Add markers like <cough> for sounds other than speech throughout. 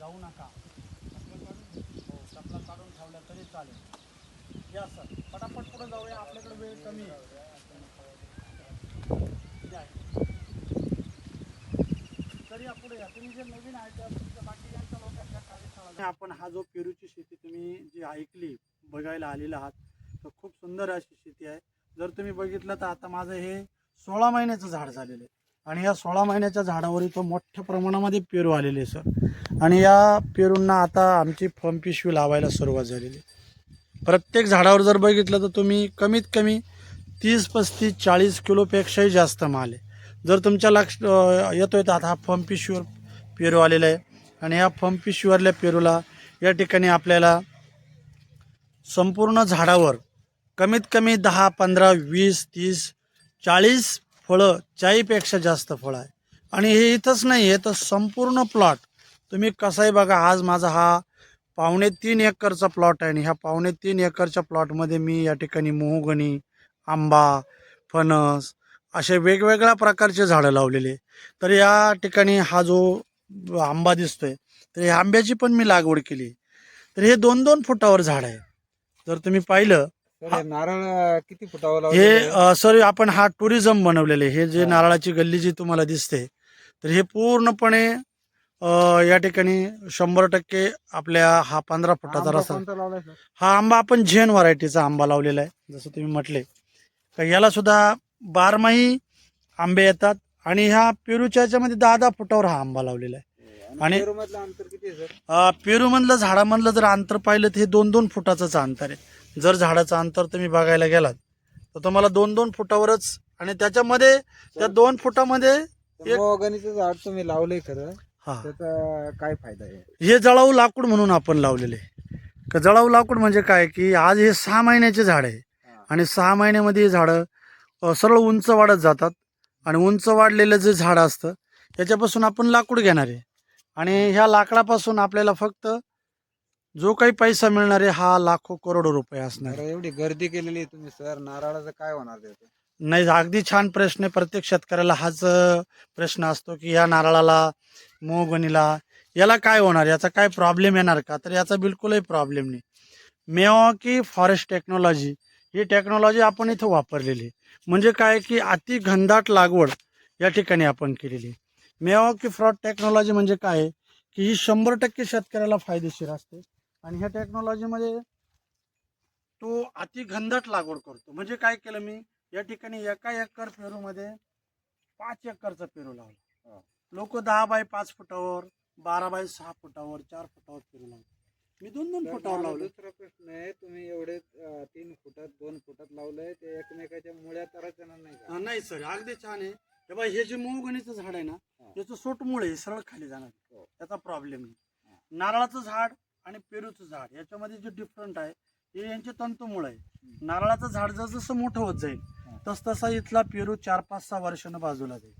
जाऊ नका. हो चपला काढून ठेवल्या तरी चालेल. या सर. पटापट पुढे जाऊया. आपल्याकडे वेळ कमी आहे. या. तर या पुढे या. तुम्ही जे नवीन आहे त्या तुमच्या बाकीच्या लोकांच्या कार्यशाळा आपण हा जो पेरूची शेती तुम्ही जी ऐकली बघायला आलेला आहात तर खूप सुंदर अशी शेती आहे. जर तुम्ही बघितलं तर आता माझं हे सोळा महिन्याचं झाड झालेलं आहे. आणि या सोळा महिन्याच्या झाडावर इथं मोठ्या प्रमाणामध्ये पेरू आलेले आहे सर. आणि या पेरूंना आता आमची फम पिशवी लावायला सुरुवात झालेली प्रत्येक झाडावर जर बघितलं तर तुम्ही कमीत कमी तीस पस्तीस चाळीस किलोपेक्षाही जास्त माल आहे. जर तुमच्या लक्ष येतो येतोय तर आता हा फम पिशवीवर पेरू आलेला आहे. आणि या फम पिशवीवरल्या पेरूला या ठिकाणी आपल्याला संपूर्ण झाडावर कमीत कमी दहा पंधरा वीस तीस चाळीस फळं चाईपेक्षा जास्त फळं आहे. आणि हे इथंच नाही आहे तर संपूर्ण प्लॉट तुम्ही कसाही बघा आज माझा हा पावणे तीन एकरचा प्लॉट आहे आणि ह्या पावणे तीन एकरच्या प्लॉटमध्ये मी या ठिकाणी मोहगणी आंबा फणस असे वेगवेगळ्या प्रकारचे झाडं लावलेले. तर या ठिकाणी हा जो आंबा दिसतोय तर या आंब्याची पण मी लागवड केली. तर हे दोन दोन फुटावर झाड आहे. जर तुम्ही पाहिलं हे नारळ किती फुटावर हे लावलेले आहे? अ, सर आपण हा टुरिझम बनवलेले हे जे हा. नारळाची गल्ली जी तुम्हाला दिसते तर हे पूर्णपणे अ, या ठिकाणी शंभर टक्के आपल्या हा पंधरा फुटाचा आंबा रस्ता कोणता लावलाय सर? हा आंबा आपण झेन व्हरायटीचा आंबा लावलेला आहे जसं तुम्ही म्हटले का याला सुद्धा बारमाही आंबे येतात आणि ह्या पेरूच्या याच्यामध्ये दहा दहा फुटावर हा आंबा लावलेला आहे आणि- आणि पेरूमधलं अंतर किती आहे सर अ, पेरूमधलं झाडामधलं जर अंतर पाहिलं तर हे दोन दोन फुटाचंच अंतर आहे जर झाडाचं अंतर तुम्ही बघायला गेलात तर तुम्हाला दोन दोन फुटावरच आणि त्याच्यामध्ये त्या दोन फुटामध्ये एक- झाड तुम्ही लावलंय खरं हा. त्याचा काय फायदा आहे? हे जळाऊ लाकूड म्हणून आपण लावलेले. का जळाऊ लाकूड म्हणजे काय की आज हे सहा महिन्याचे झाड आहे. आणि सहा महिन्यामध्ये हे झाडं अ, सरळ उंच वाढत जातात. आणि उंच वाढलेलं जे झाड असतं त्याच्यापासून आपण लाकूड घेणार आहे. आणि ह्या लाकडापासून आपल्याला फक्त जो काही पैसा मिळणार आहे हा लाखो करोडो रुपये असणार आहे. एवढी गर्दी केलेली आहे तुम्ही सर. नारळाचं काय होणार त्याचं नाही अगदी छान प्रश्न आहे. प्रत्येक शेतकऱ्याला हाच अ, प्रश्न असतो की या नारळाला मोहगणीला याला काय होणार? याचा काय प्रॉब्लेम येणार का? तर याचा बिलकुलही प्रॉब्लेम नाही. मेवाकी फॉरेस्ट टेक्नॉलॉजी ही टेक्नॉलॉजी आपण इथं वापरलेली आहे. म्हणजे काय की अति घनदाट लागवड या ठिकाणी आपण केलेली आहे. मेवाकी फ्रॉड टेक्नॉलॉजी म्हणजे काय? आहे की ही शंभर टक्के शेतकऱ्याला फायदेशीर असते. आणि ह्या टेक्नॉलॉजीमध्ये तो अति घनदाट लागवड करतो. म्हणजे काय केलं मी? या ठिकाणी एका एकर पेरूमध्ये पाच एकरचा पेरू लावला. लोक दहा बाय पाच फुटावर बारा बाय सहा फुटावर चार फुटावर पेरू लावले. मी दोन दोन तर फुटावर लावले. दुसरा प्रश्न आहे तुम्ही एवढे तीन फुटात दोन फुटात लावलंय ते एकमेकाच्या मुळ्या तरच येणार नाही नाही सर अगदी छान आहे. हे बघा हे जे मोहगणीचं झाड आहे ना. याचं सोटमुळे आहे, सरळ खाली जाणार. हो. त्याचा प्रॉब्लेम. नाही नारळाचं झाड आणि पेरूचं झाड याच्यामध्ये जे डिफरंट आहे हे यांचे तंतुमुळे आहे. नारळाचं झाड जसं जसं मोठं होत जाईल. तस तसा इथला पेरू चार पाच सहा वर्षानं बाजूला जाईल.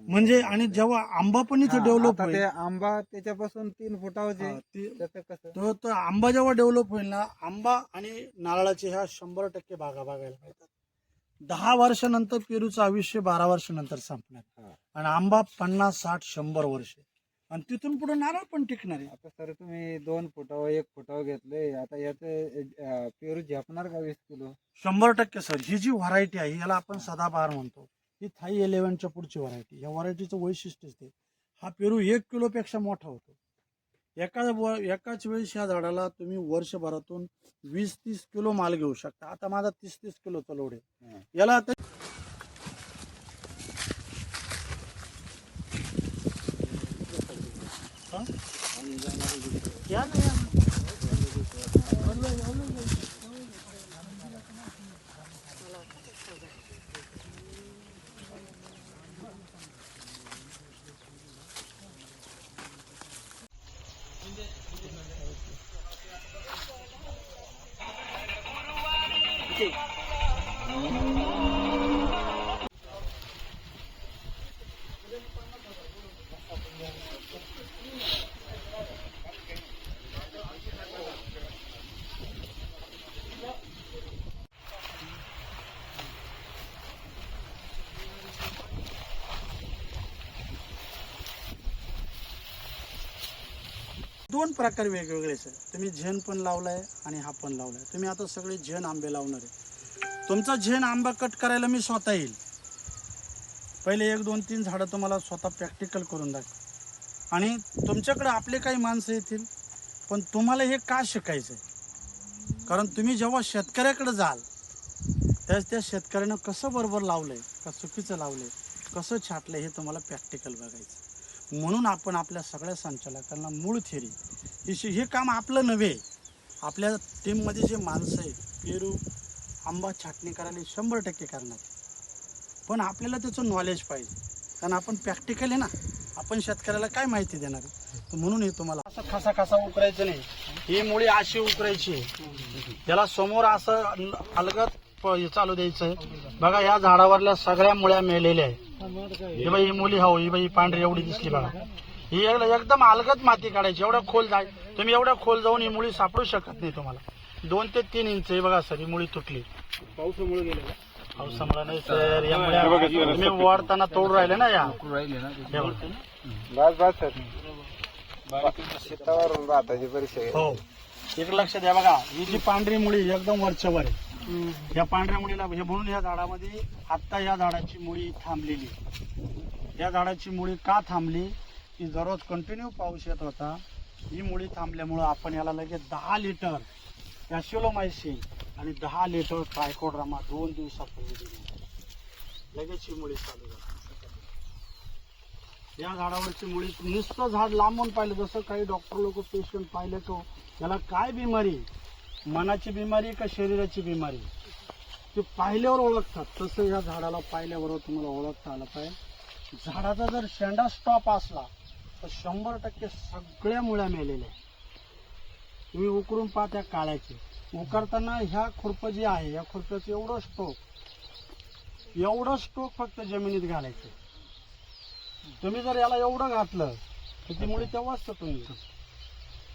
म्हणजे आणि जेव्हा आंबा पण इथे डेव्हलप होईल आंबा त्याच्यापासून तीन फुटावर ते- आंबा जेव्हा डेव्हलप होईल ना आंबा आणि नारळाचे ह्या शंभर टक्के बागा बघायला मिळतात दहा वर्षानंतर पेरूचं आयुष्य बारा वर्षानंतर संपणार. आणि आंबा पन्नास साठ शंभर वर्ष आणि तिथून पुढे नारळ पण टिकणार आहे. आता सर तुम्ही दोन फुटावर एक फुटावर घेतले. आता याचे पेरू झेपणार का वीस किलो? शंभर टक्के सर. ही जी व्हरायटी आहे याला आपण सदाबहार म्हणतो. ही थाई इलेव्हनच्या पुढची व्हरायटी. या व्हरायटीचं वैशिष्ट्यच ते. हा पेरू एक किलोपेक्षा मोठा होतो. एका व- एकाच वेळेस ह्या झाडाला तुम्ही वर्षभरातून वीस तीस किलो माल घेऊ शकता. आता माझा तीस तीस किलोचा लोड आहे. याला आता Aqui. दोन प्रकार वेगवेगळे सर. तुम्ही झेन पण लावलाय आणि हा पण लावलाय. तुम्ही आता सगळे झेन आंबे लावणार आहे. तुमचा झेन आंबा कट करायला मी स्वतः येईल. पहिले एक दोन तीन झाडं तुम्हाला स्वतः प्रॅक्टिकल करून दाखव. आणि तुमच्याकडे आपले काही माणसं येतील पण तुम्हाला हे का शिकायचं आहे कारण तुम्ही जेव्हा शेतकऱ्याकडे जाल त्याच त्या शेतकऱ्यानं कसं बरोबर लावलंय का चुकीचं लावलंय कसं छाटलंय हे तुम्हाला प्रॅक्टिकल बघायचं म्हणून आपण आपल्या सगळ्या संचालकांना मूळ थेरी शि- हे काम आपलं नव्हे. आपल्या टीममध्ये जे माणसं आहेत पेरू आंबा छाटणी करायला शंभर टक्के करणार पण आपल्याला त्याचं नॉलेज पाहिजे. कारण आपण प्रॅक्टिकल आहे ना. आपण शेतकऱ्याला काय माहिती देणार तर म्हणून हे तुम्हाला असं खसा खसा उकरायचं नाही. ही मुळी अशी उकरायची त्याला समोर असं अलगत हे चालू द्यायचं बघा या झाडावरल्या सगळ्या मुळ्या मेलेल्या आहेत. ही बाई ही मुली हो ही बाई पांढरी एवढी दिसली बघा. ही एक- एकदम अलगत माती काढायची एवढं खोल जाय. तुम्ही एवढं खोल जाऊन ही मुळी सापडू शकत नाही तुम्हाला. दोन ते तीन इंच आहे बघा सर ही मुळी तुटली. पावसामुळे गेले का पावसामुळे नाही सर या मुळ्या तुम्ही वाढताना तोड राहिले ना या. राहिले ना हे बघा. बस बस सर. शेतावरून भाताची परीक्षा हो. एक लक्ष द्या बघा ही जी पांढरी मुळी एकदम वरच्यावर आहे. या पांढऱ्या मुळीला हे म्हणून या झाडामध्ये आता या झाडाची मुळी थांबलेली. या झाडाची मुळी का थांबली? की दररोज कंटिन्यू पाऊस येत होता ही मुळी थांबल्यामुळं आपण याला लगेच दहा लिटर कॅशिओलोमायसिन आणि दहा लिटर ट्रायकोड्रामा दोन दिवसापूर्वी दिली. लगेच ही मुळी चालू झाली. या झाडावरची मुळी नुसतं झाड लांबून पाहिलं जसं काही डॉक्टर लोक पेशंट पाहिले तो त्याला काय बिमारी? मनाची बिमारी का शरीराची बिमारी? ते पाहिल्यावर ओळखतात. तसं या झाडाला पाहिल्याबरोबर तुम्हाला ओळखता आलं पाहिजे. झाडाचा जर शेंडा स्टॉप असला तर शंभर टक्के सगळ्या मुळ्या मेलेल्या आहेत. तुम्ही उकरून पहा त्या काळ्याची. उकरताना ह्या खुरपं जी आहे या खुरप्याचं एवढं स्टोक एवढं स्टोक फक्त जमिनीत घालायचं. तुम्ही जर याला एवढं घातलं तर ती मुळी तेव्हाच येईल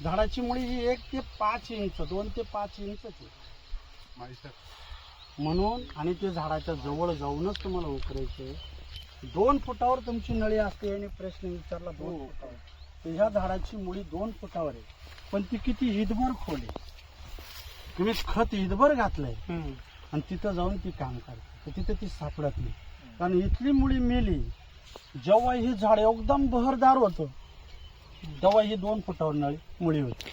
झाडाची मुळी ही एक ते पाच इंच दोन ते पाच इंच म्हणून आणि ते झाडाच्या जवळ जाऊनच तुम्हाला उकरायचे दोन फुटावर तुमची नळी असते आणि प्रश्न विचारला दोन फुटावर. तर ह्या झाडाची मुळी दोन फुटावर आहे. पण ती किती हितभर खोल आहे. तुम्ही खत हितभर घातलंय. आणि तिथं जाऊन ती काम करते. तर तिथं ती सापडत नाही. कारण इथली मुळी मेली जेव्हा हे झाड एकदम बहरदार होतं तेव्हा ही दोन फुटावर नळी मुळी होती.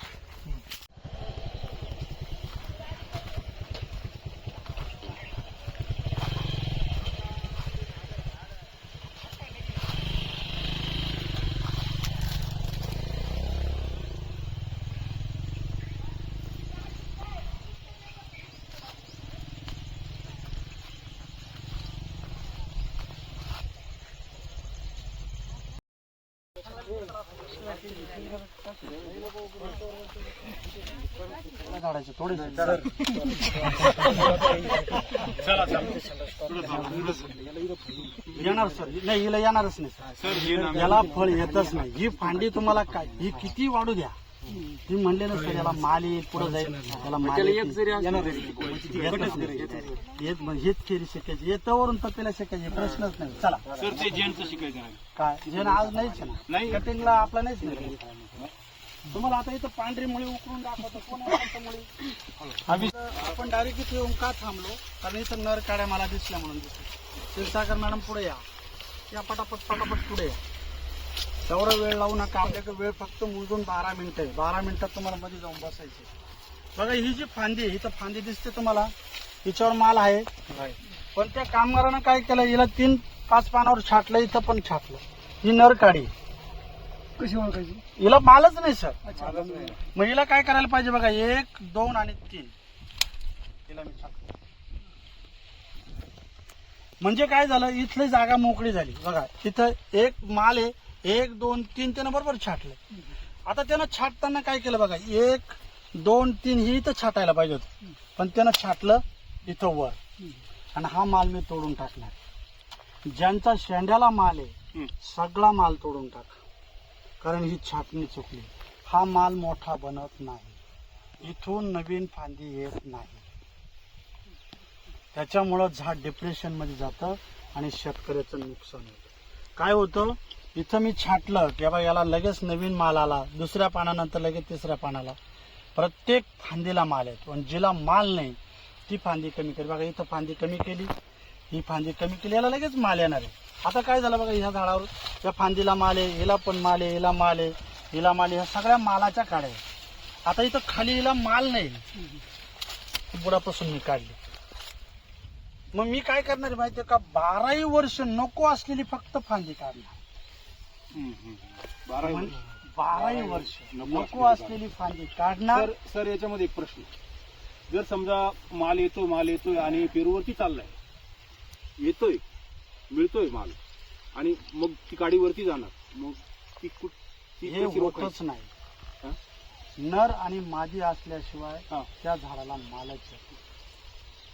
थोडे येणार. सर नाही हिला येणारच नाही. सर याला फळ येतच नाही. ही फांडी तुम्हाला काय? ही किती वाढू द्या? ही म्हणले ना सर याला माल येईल पुढे जाईल. याला माल येत हेच केली शिकायची. येतावरून तर त्याला शिकायचे. प्रश्नच नाही. चला. सर ते जेंटचं शिकायचं काय? जे आज नाहीच ना. नाही. कटिंगला आपला नाहीच नाही तुम्हाला आता इथं पांढरी मुळी उकरून दाखवतो. कोण मुळी आपण डायरेक्ट इथे येऊन का थांबलो? कारण इथं नर काड्या मला दिसल्या म्हणून दिसल्या. क्षीरसागर मॅडम पुढे या. या पटापट पटापट पुढे या. तेवढा वेळ लावू नका आपल्याकडे वेळ फक्त मोजून बारा मिनिटं आहे. बारा मिनिटात तुम्हाला मध्ये जाऊन बसायचे बघा ही जी फांदी आहे इथं फांदी दिसते तुम्हाला. हिच्यावर माल आहे. पण त्या कामगारानं काय केलं हिला तीन पाच पानावर छाटलं इथं पण छाटलं. ही नर काडी कशी ओळखायची? हिला मालच नाही सर. मग हिला काय करायला पाहिजे बघा एक दोन आणि तीन. हिला मी छाटलं म्हणजे काय झालं इथली जागा मोकळी झाली. बघा इथं एक माल आहे एक दोन तीन त्यानं बरोबर छाटले आता त्यानं छाटताना काय केलं बघा एक दोन तीन ही इथं छाटायला पाहिजे होतं. पण त्यानं छाटलं इथं वर. आणि हा माल मी तोडून टाकणार. ज्यांचा शेंड्याला माल आहे सगळा माल तोडून टाका. कारण ही छाटणी चुकली. हा माल मोठा बनत नाही. इथून नवीन फांदी येत नाही. त्याच्यामुळं झाड डिप्रेशनमध्ये जातं आणि शेतकऱ्याचं नुकसान होतं. काय होतं? इथं मी छाटलं की बा याला लगेच नवीन माल आला दुसऱ्या पानानंतर लगेच तिसऱ्या पानाला. प्रत्येक फांदीला माल येतो पण जिला माल नाही ती फांदी कमी केली. बघा इथं फांदी कमी केली ही फांदी कमी केली याला लगेच माल येणार आहे. आता काय झालं बघा ह्या झाडावर या फांदीला माल आहे हिला पण माल आहे हिला माल आहे हिला माल ह्या सगळ्या मालाच्या काड्या आहे. आता इथं खाली हिला माल नाही. बुडापासून मी काढली. मग मी काय करणार आहे का? बाराही वर्ष नको असलेली फक्त फांदी काढणार. बारा बाराही वर्ष नको असलेली फांदी काढणार सर सर याच्यामध्ये एक प्रश्न जर समजा माल येतो माल येतोय आणि पेरूवरती चाललाय येतोय मिळतोय माल आणि मग ती गाडीवरती जाणार मग ती कुठ ती हे कशी रोखायची? होतच नाही? नर आणि मादी असल्याशिवाय हा. त्या झाडाला मालच येत नाही.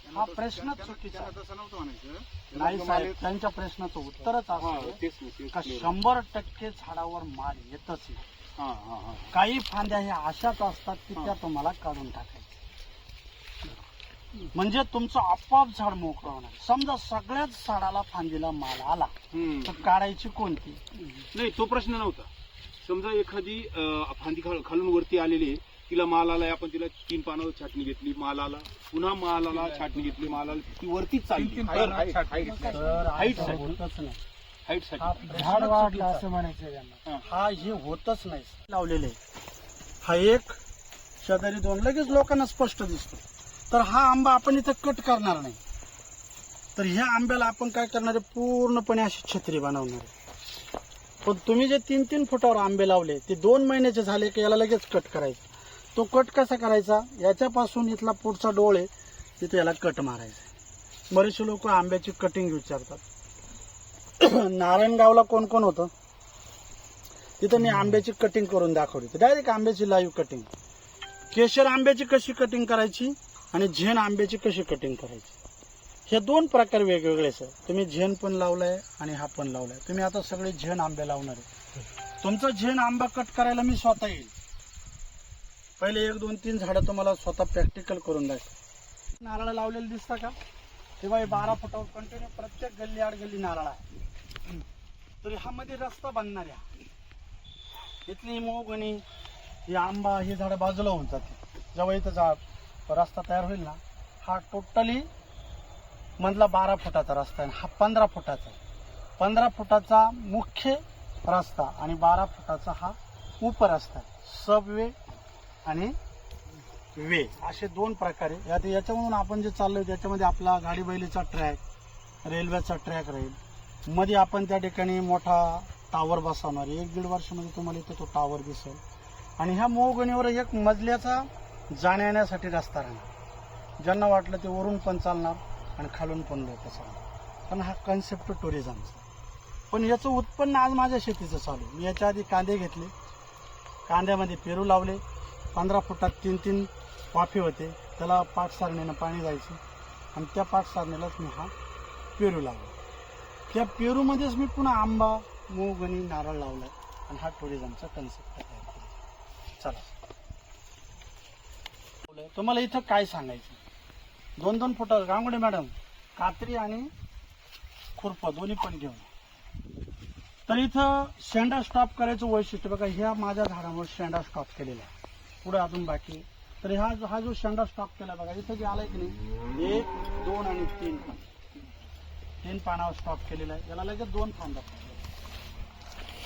हा प्रश्नच चुकीचा आहे. तसं नव्हतं म्हणायचं नाही साहेब त्यांच्या प्रश्नाचं उत्तरच हा, असं तेच ना, तेच का clear. शंभर टक्के झाडावर माल येतच नाही हा, हा, हा. काही फांद्या ह्या अशाच असतात की. त्या तुम्हाला काढून टाकायच्या म्हणजे तुमचं आपोआप झाड मोकळं होणार समजा सगळ्याच झाडाला फांदीला माल आला हम्म. तर काढायची कोणती नाही तो प्रश्न नव्हता समजा एखादी अं, फांदी खाल- खालून वरती आलेली आहे, तिला माल आलाय आपण तिला तीन पानावर छाटणी घेतली माल आला पुन्हा माल आला छाटणी घेतली माल आला ती वरतीच चालली. हाईट हाईट हा साठी झाड वाढलं असं म्हणायचं त्यांना हा. हा हे होतच नाही. लावलेले हा एक शेजारी दोन. लगेच लोकांना स्पष्ट दिसतो. तर हा आंबा आपण इथं कट करणार नाही. तर ह्या आंब्याला आपण काय करणार आहे? पूर्णपणे अशी छत्री बनवणार आहे. पण तुम्ही जे तीन तीन फुटावर आंबे लावले ते दोन महिन्याचे झाले की याला लगेच कट करायचा? तो कट कसा करायचा? याच्यापासून इथला पुढचा डोळ आहे तिथे याला कट मारायचा बरेचसे लोक आंब्याची कटिंग विचारतात. <clears throat> नारायणगावला कोण कोण होतं? तिथं मी आंब्याची कटिंग करून दाखवली. डायरेक्ट आंब्याची लाईव्ह कटिंग केशर आंब्याची कशी कटिंग करायची आणि झेन आंब्याची कशी कटिंग करायची? हे दोन प्रकार वेगवेगळे सर. तुम्ही झेन पण लावलाय आणि हा पण लावलाय. तुम्ही आता सगळे झेन आंबे लावणार आहे. तुमचा झेन आंबा कट करायला मी स्वतः येईल. पहिले एक दोन तीन झाडं तुम्हाला स्वतः प्रॅक्टिकल करून द्यायचं नारळ लावलेले दिसतं का? तेव्हा बारा फुटावर कंटिन्यू प्रत्येक गल्ली आड गल्ली नारळ आहे. तरी हा मध्ये रस्ता बांधणार आहे इथली मोगणी ही आंबा ही झाडं बाजूला होऊन जाते जेव्हा इथं जा रस्ता तयार होईल ना हा टोटली मधला बारा फुटाचा रस्ता आहे हा पंधरा फुटाचा आहे. पंधरा फुटाचा मुख्य रस्ता आणि बारा फुटाचा हा उपरस्ता आहे. सबवे आणि वे. असे दोन प्रकारे. यात याच्यामधून आपण जे चाललोय त्याच्यामध्ये आपला गाडी बैलीचा ट्रॅक रेल्वेचा ट्रॅक राहील. मध्ये आपण त्या ठिकाणी मोठा टावर बसवणार. आहे. एक दीड वर्षामध्ये तुम्हाला इथे तो टावर दिसेल. आणि ह्या मोहगणीवर एक मजल्याचा जाण्या येण्यासाठी रस्ता राहणार. ज्यांना वाटलं ते वरून पण चालणार आणि खालून पण लोक चालणार. पण हा कन्सेप्ट टुरिझमचा पण याचं उत्पन्न आज माझ्या शेतीचं चालू आहे. मी याच्या आधी कांदे घेतले. कांद्यामध्ये पेरू लावले. पंधरा फुटात तीन तीन वाफे होते. त्याला पाठ सारणीनं पाणी जायचं. आणि त्या पाठ सारणीलाच मी हा पेरू लावला. त्या पेरूमध्येच मी पुन्हा आंबा मूग आणि नारळ लावला. आणि हा टुरिझमचा कन्सेप्ट तयार केला चला. तुम्हाला इथं काय सांगायचं? दोन दोन फुटावर गांगुडे मॅडम. कात्री आणि खुरपं दोन्ही पण घेऊन तर इथं शेंडा स्टॉप करायचं वैशिष्ट्य बघा ह्या माझ्या झाडामुळे शेंडा स्टॉप केलेला आहे. पुढे अजून बाकी. तर हा जो हा जो शेंडा स्टॉप केला बघा इथं जे आलाय की नाही एक दोन आणि तीन पान. तीन पानावर स्टॉप केलेला आहे. याला लगेच दोन फांद्या.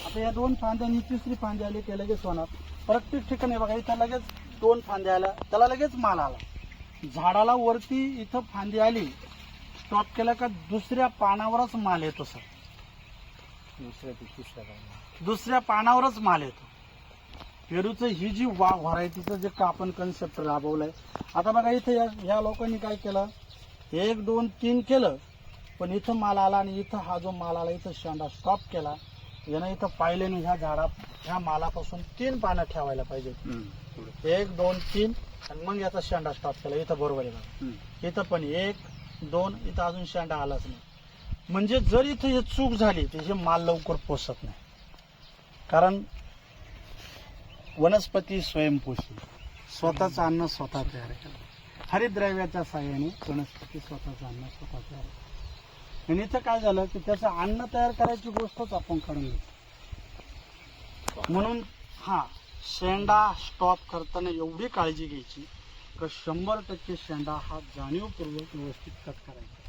आता या दोन फांद्यांनी तिसरी फांदी आली की लगेच होणार. प्रत्येक ठिकाणी बघा इथं लगेच दोन फांद्या आल्या. त्याला लगेच माल आला. झाडाला वरती इथं फांदी आली. स्टॉप केला का दुसऱ्या पानावरच माल येतो सर. दुसऱ्या. दुसऱ्या पानावरच माल येतो. पेरूचं ही जी वा व्हरायटीचं जे का आपण कन्सेप्ट राबवलाय. आता बघा इथे या ह्या लोकांनी काय केलं? एक दोन तीन केलं पण इथं माल आला आणि इथं हा जो माल आला इथं शेंडा स्टॉप केला. यानं इथं पाहिल्याने ह्या झाडा ह्या मालापासून तीन पानं ठेवायला पाहिजे. एक दोन तीन आणि मग याचा शेंडा स्टॉप केला. इथं बरोबर आहे. इथं पण एक दोन इथं अजून शेंडा आलाच नाही. म्हणजे जर इथं हे चूक झाली तर हे माल लवकर पोचत नाही. कारण वनस्पती स्वयंपोषी. स्वतःचं अन्न स्वतः तयार केलं हरिद्रव्याच्या साह्याने वनस्पती स्वतःचं अन्न स्वतः तयार केलं आणि इथं काय झालं की त्याचं अन्न तयार करायची गोष्टच आपण काढून घेतो म्हणून हा शेंडा स्टॉप करताना एवढी काळजी घ्यायची का शंभर टक्के शेंडा हा जाणीवपूर्वक व्यवस्थित कट करायचा.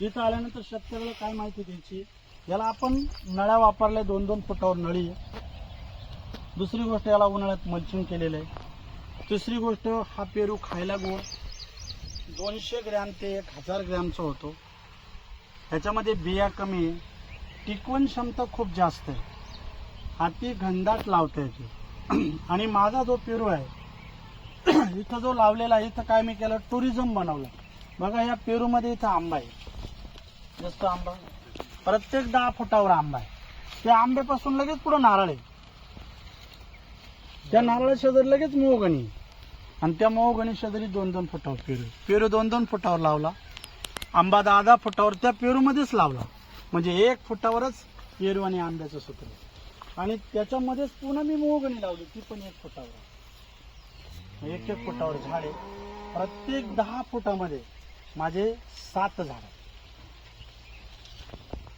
इथं आल्यानंतर शेतकऱ्याला काय माहिती द्यायची? याला आपण नळ्या वापरल्या दोन दोन फुटावर नळी. दुसरी गोष्ट याला उन्हाळ्यात मल्चिंग केलेलं आहे. तिसरी गोष्ट हा पेरू खायला गोड. दोनशे ग्रॅम ते एक हजार ग्रॅमचा होतो. ह्याच्यामध्ये बिया कमी आहे. टिकवण क्षमता खूप जास्त आहे. हाती घनदाट लावता येते. <clears throat> आणि माझा जो पेरू आहे <clears throat> इथं जो लावलेला आहे इथं काय मी केलं टुरिझम बनवलं. बघा या पेरूमध्ये इथं आंबा आहे. जास्त आंबा. प्रत्येक दहा फुटावर आंबा आहे. त्या आंब्यापासून लगेच पुढं नारळ आहे. त्या नारळा शेजारी लगेच मोहगणी. आणि त्या मोहगणी शेजारी दोन दोन फुटावर पेरू. पेरू दोन दोन फुटावर लावला. आंबा दहा दहा फुटावर त्या पेरूमध्येच लावला. म्हणजे एक फुटावरच पेरू आणि आंब्याचं सूत्र. आणि त्याच्यामध्येच पुन्हा मी मोहगणी लावली. ती पण एक फुटावर. एक एक फुटावर झाडे. प्रत्येक दहा फुटामध्ये माझे सात झाड.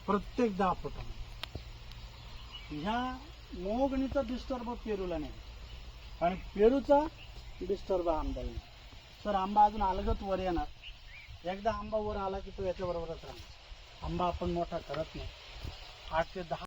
प्रत्येक दहा फुटामध्ये. ह्या मोहगणीचा डिस्टर्ब पेरूला नाही. आणि पेरूचा डिस्टर्ब आंब्याला सर आंबा अजून अलगत वर येणार. एकदा आंबा वर आला की तो याच्याबरोबरच राहणार. आंबा आपण मोठा करत नाही. आठ ते दहा